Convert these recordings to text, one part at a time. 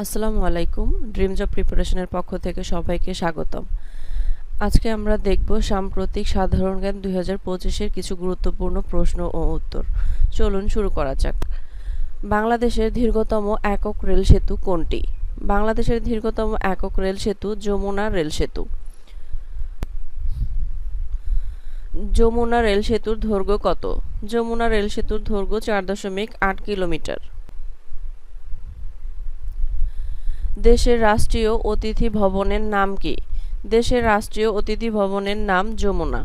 আসসালামু আলাইকুম dream job প্রিপারেশনের পক্ষ থেকে সবাইকে স্বাগতম। আজকে আমরা দেখব সাম্প্রতিক সাধারণ জ্ঞান দুই হাজার পঁচিশের কিছু গুরুত্বপূর্ণ প্রশ্ন ও উত্তর। চলুন শুরু করা যাক। বাংলাদেশের দীর্ঘতম একক রেল সেতু কোনটি? বাংলাদেশের দীর্ঘতম একক রেল সেতু যমুনা রেল সেতু। যমুনা রেল সেতুর দৈর্ঘ্য কত? যমুনা রেল সেতুর দৈর্ঘ্য চার দশমিক আট কিলোমিটার। দেশের রাষ্ট্রীয় অতিথি ভবনের নাম কি? দেশের রাষ্ট্রীয় অতিথি ভবনের নাম যমুনা।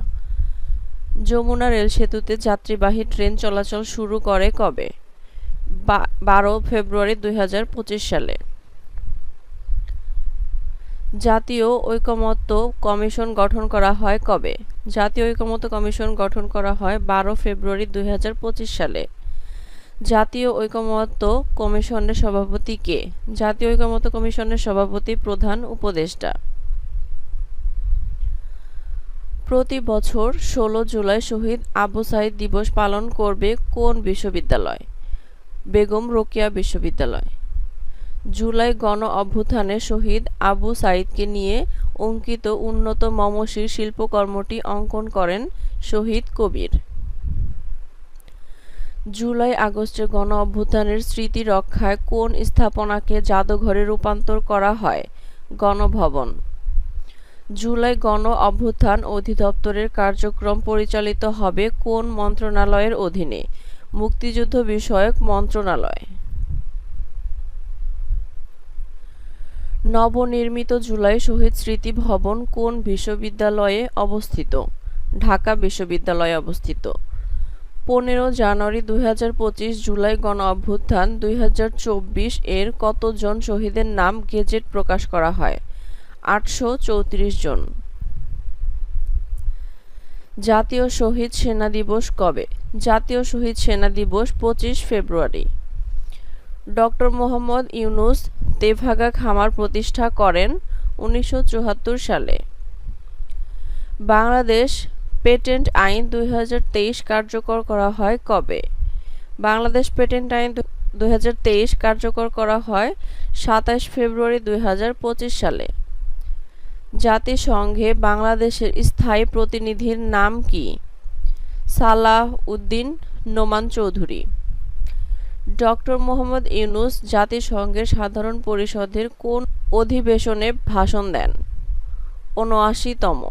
যমুনা রেল সেতুতে যাত্রীবাহী ট্রেন চলাচল শুরু করে কবে? বারো ফেব্রুয়ারি দুই হাজার পঁচিশ সালে। জাতীয় ঐকমত্য কমিশন গঠন করা হয় কবে? জাতীয় ঐকমত্য কমিশন গঠন করা হয় বারো ফেব্রুয়ারি দুই হাজার পঁচিশ সালে। জাতীয় ঐকমত্য কমিশনের সভাপতি কে? জাতীয় ঐকমত্য কমিশনের সভাপতি প্রধান উপদেষ্টা। প্রতি বছর ষোলো জুলাই শহীদ আবু সাইদ দিবস পালন করবে কোন বিশ্ববিদ্যালয়? বেগম রোকেয়া বিশ্ববিদ্যালয়। জুলাই গণ অভ্যুত্থানে শহীদ আবু সাইদকে নিয়ে অঙ্কিত উন্নত মমশির শিল্পকর্মটি অঙ্কন করেন শহীদ কবির। জুলাই আগস্টের গণ অভ্যুত্থানের স্মৃতি রক্ষায় কোন স্থাপনাকে জাদুঘরে রূপান্তর করা হয়? গণভবন। জুলাই গণ অভ্যুত্থান অধিদপ্তরের কার্যক্রম পরিচালিত হবে কোন মন্ত্রণালয়ের অধীনে? মুক্তিযুদ্ধ বিষয়ক মন্ত্রণালয়। নবনির্মিত জুলাই শহীদ স্মৃতি ভবন কোন বিশ্ববিদ্যালয়ে অবস্থিত? ঢাকা বিশ্ববিদ্যালয়ে অবস্থিত। পনেরো জানুয়ারি দুই হাজার পঁচিশ জুলাই গণ অভ্যুত্থান, দুই হাজার চব্বিশ এর কতজন শহীদের নাম গেজেট প্রকাশ করা হয়? আটশো চৌত্রিশ জন। জাতীয় শহীদ সেনা দিবস কবে? জাতীয় শহীদ সেনা দিবস পঁচিশ ফেব্রুয়ারি। ডক্টর মোহাম্মদ ইউনুস তেভাগা খামার প্রতিষ্ঠা করেন উনিশশো চুয়াত্তর সালে। বাংলাদেশ পেটেন্ট আইন দুই হাজার তেইশ কার্যকর করা হয় কবে? বাংলাদেশ পেটেন্ট আইন দু হাজার তেইশ কার্যকর করা হয় সাতাশ ফেব্রুয়ারি দুই হাজার পঁচিশ সালে। জাতিসংঘে বাংলাদেশের স্থায়ী প্রতিনিধির নাম কি? সালাহ উদ্দিন নোমান চৌধুরী। ডক্টর মোহাম্মদ ইউনুস জাতিসংঘের সাধারণ পরিষদের কোন অধিবেশনে ভাষণ দেন? উনআশিতম।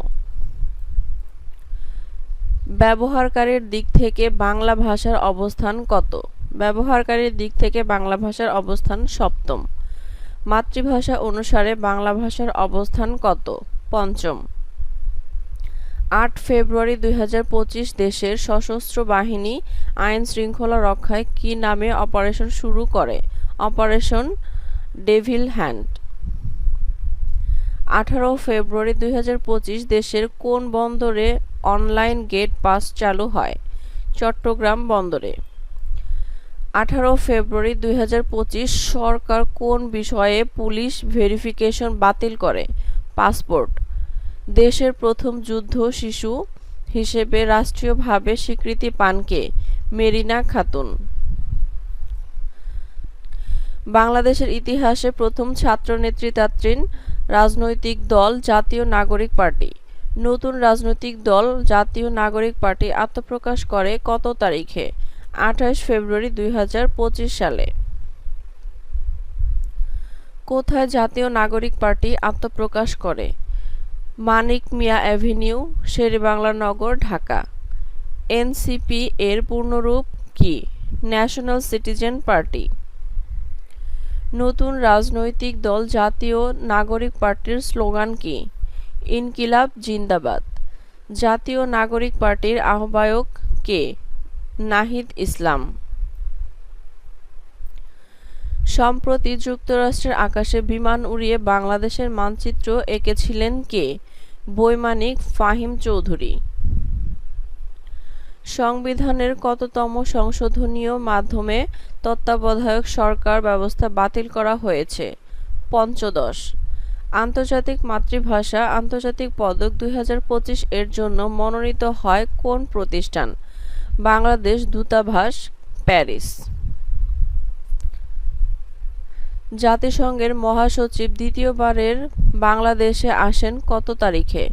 ব্যবহারকারীর দিক থেকে বাংলা ভাষার অবস্থান কত? ব্যবহারকারীর দিক থেকে বাংলা ভাষার অবস্থান সপ্তম। মাতৃভাষা অনুসারে বাংলা ভাষার অবস্থান কত? পঞ্চম। আট ফেব্রুয়ারি দুই হাজার পঁচিশ দেশের সশস্ত্র বাহিনী আইন শৃঙ্খলা রক্ষায় কি নামে অপারেশন শুরু করে? Operation devil hunt. আঠারো ফেব্রুয়ারি দুই হাজার পঁচিশ দেশের কোন বন্দরে অনলাইন গেট পাস চালু হয় চট্টগ্রাম বন্দরে। আঠারো ফেব্রুয়ারি দুই হাজার পঁচিশ সরকার কোন বিষয়ে পুলিশ ভেরিফিকেশন বাতিল করে? পাসপোর্ট। দেশের প্রথম যুদ্ধ শিশু হিসেবে রাষ্ট্রীয়ভাবে স্বীকৃতি পানকে মেরিনা খাতুন। বাংলাদেশের ইতিহাসে প্রথম ছাত্র নেতৃত্বাধীন রাজনৈতিক দল জাতীয় নাগরিক পার্টি। নতুন রাজনৈতিক দল, জাতীয় নাগরিক পার্টি আত্মপ্রকাশ করে কত তারিখে? আঠাশ ফেব্রুয়ারি দুই হাজার পঁচিশ সালে। কোথায় জাতীয় নাগরিক পার্টি আত্মপ্রকাশ করে? মানিক মিয়া অ্যাভিনিউ, শেরেবাংলা নগর, ঢাকা। এনসিপি এর পূর্ণরূপ কি? National citizen party. নতুন রাজনৈতিক দল, জাতীয় নাগরিক পার্টির স্লোগান কি? ইনকিলাব জিন্দাবাদ। জাতীয় নাগরিক পার্টির আহ্বায়ক কে? নাহিদ ইসলাম। সম্প্রতি যুক্তরাষ্ট্রের আকাশে বিমান উড়িয়ে বাংলাদেশের মানচিত্র এঁকেছিলেন কে? বৈমানিক ফাহিম চৌধুরী। সংবিধানের কততম সংশোধনীয় মাধ্যমে তত্ত্বাবধায়ক সরকার ব্যবস্থা বাতিল করা হয়েছে? পঞ্চদশ। আন্তর্জাতিক মাতৃভাষা আন্তর্জাতিক পদক দুই হাজার পঁচিশ এর জন্য মনোনীত হয় কোন প্রতিষ্ঠান? বাংলাদেশ দূতাবাস, প্যারিস। জাতিসংঘের মহাসচিব দ্বিতীয়বারের বাংলাদেশে আসেন কত তারিখে?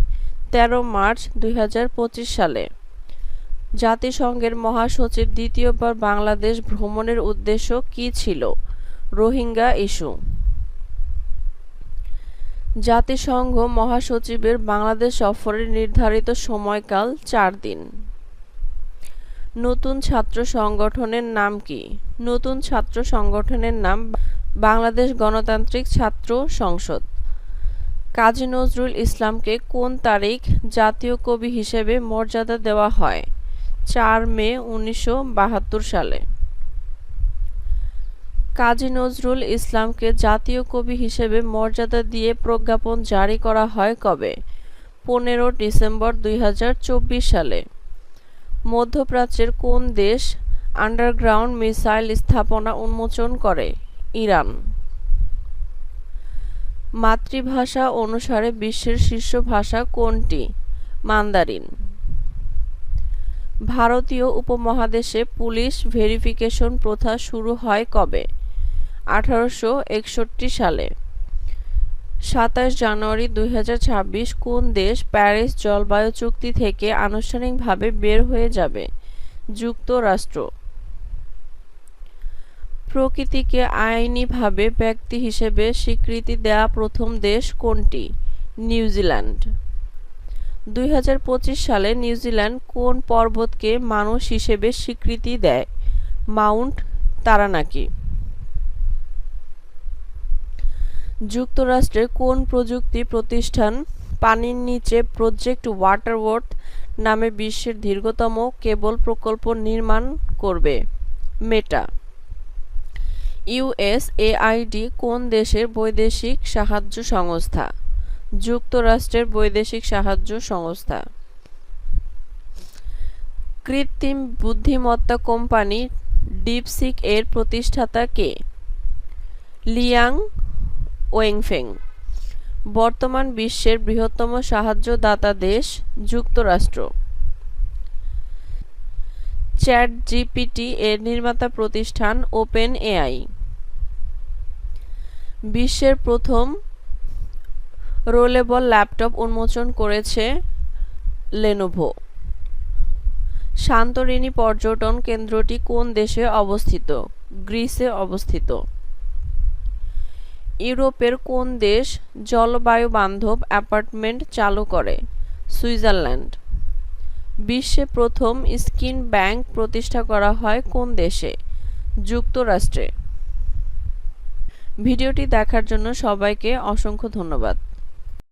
তেরো মার্চ দুই হাজার পঁচিশ সালে। জাতিসংঘের মহাসচিব দ্বিতীয়বার বাংলাদেশ ভ্রমণের উদ্দেশ্য কী ছিল? রোহিঙ্গা ইস্যু। জাতিসংঘ মহাসচিবের বাংলাদেশ সফরের নির্ধারিত সময়কাল চার দিন। নতুন ছাত্র সংগঠনের নাম কি? নতুন ছাত্র সংগঠনের নাম বাংলাদেশ গণতান্ত্রিক ছাত্র সংসদ। কাজী নজরুল ইসলামকে কোন তারিখ জাতীয় কবি হিসেবে মর্যাদা দেওয়া হয়? চার মে উনিশশো বাহাত্তর সালে। কাজী নজরুল ইসলামকে জাতীয় কবি হিসেবে মর্যাদা দিয়ে প্রজ্ঞাপন জারি করা হয় কবে? পনেরো ডিসেম্বর দুই হাজার চব্বিশ সালে। মধ্যপ্রাচ্যের কোন দেশ আন্ডারগ্রাউন্ড মিসাইল স্থাপনা উন্মোচন করে? ইরান। মাতৃভাষা অনুসারে বিশ্বের শীর্ষ ভাষা কোনটি? মান্দারিন। ভারতীয় উপমহাদেশে পুলিশ ভেরিফিকেশন প্রথা শুরু হয় কবে? আঠারোশো একষট্টি সালে। সাতাশ জানুয়ারি দুই হাজার ছাব্বিশ কোন দেশ প্যারিস জলবায়ু চুক্তি থেকে আনুষ্ঠানিকভাবে বের হয়ে যাবে? যুক্তরাষ্ট্র। প্রকৃতিকে আইনিভাবে ব্যক্তি হিসেবে স্বীকৃতি দেয়া প্রথম দেশ কোনটি? নিউজিল্যান্ড দুই হাজার পঁচিশ সালে নিউজিল্যান্ড কোন পর্বতকে মানুষ হিসেবে স্বীকৃতি দেয়? Mount Taranaki. যুক্তরাষ্ট্রের কোন প্রযুক্তি প্রতিষ্ঠান পানির নিচে প্রজেক্ট ওয়াটারওয়ার্থ নামে বিশ্বের দীর্ঘতম কেবল প্রকল্প নির্মাণ করবে? মেটা। ইউএসএআইডি কোন দেশের বৈদেশিক সাহায্য সংস্থা? যুক্তরাষ্ট্রের বৈদেশিক সাহায্য সংস্থা। কৃত্রিম বুদ্ধিমত্তা কোম্পানি ডিপসিক এর প্রতিষ্ঠাতা কে? লিয়াং ওয়েংফেং। বর্তমান বিশ্বের বৃহত্তম সাহায্যদাতা দেশ যুক্তরাষ্ট্র। চ্যাট জিপিটি এর নির্মাতা প্রতিষ্ঠান ওপেন এআই বিশ্বের প্রথম রোলেবল ল্যাপটপ উন্মোচন করেছে লেনোভো। সান্তরিনী পর্যটন কেন্দ্রটি কোন দেশে অবস্থিত? গ্রিসে অবস্থিত। ইউরোপের কোন দেশ জলবায়ু বান্ধব অ্যাপার্টমেন্ট চালু করে? সুইজারল্যান্ড। বিশ্বে প্রথম স্কিন ব্যাংক প্রতিষ্ঠা করা হয় কোন দেশে? যুক্তরাষ্ট্রে। ভিডিওটি দেখার জন্য সবাইকে অসংখ্য ধন্যবাদ।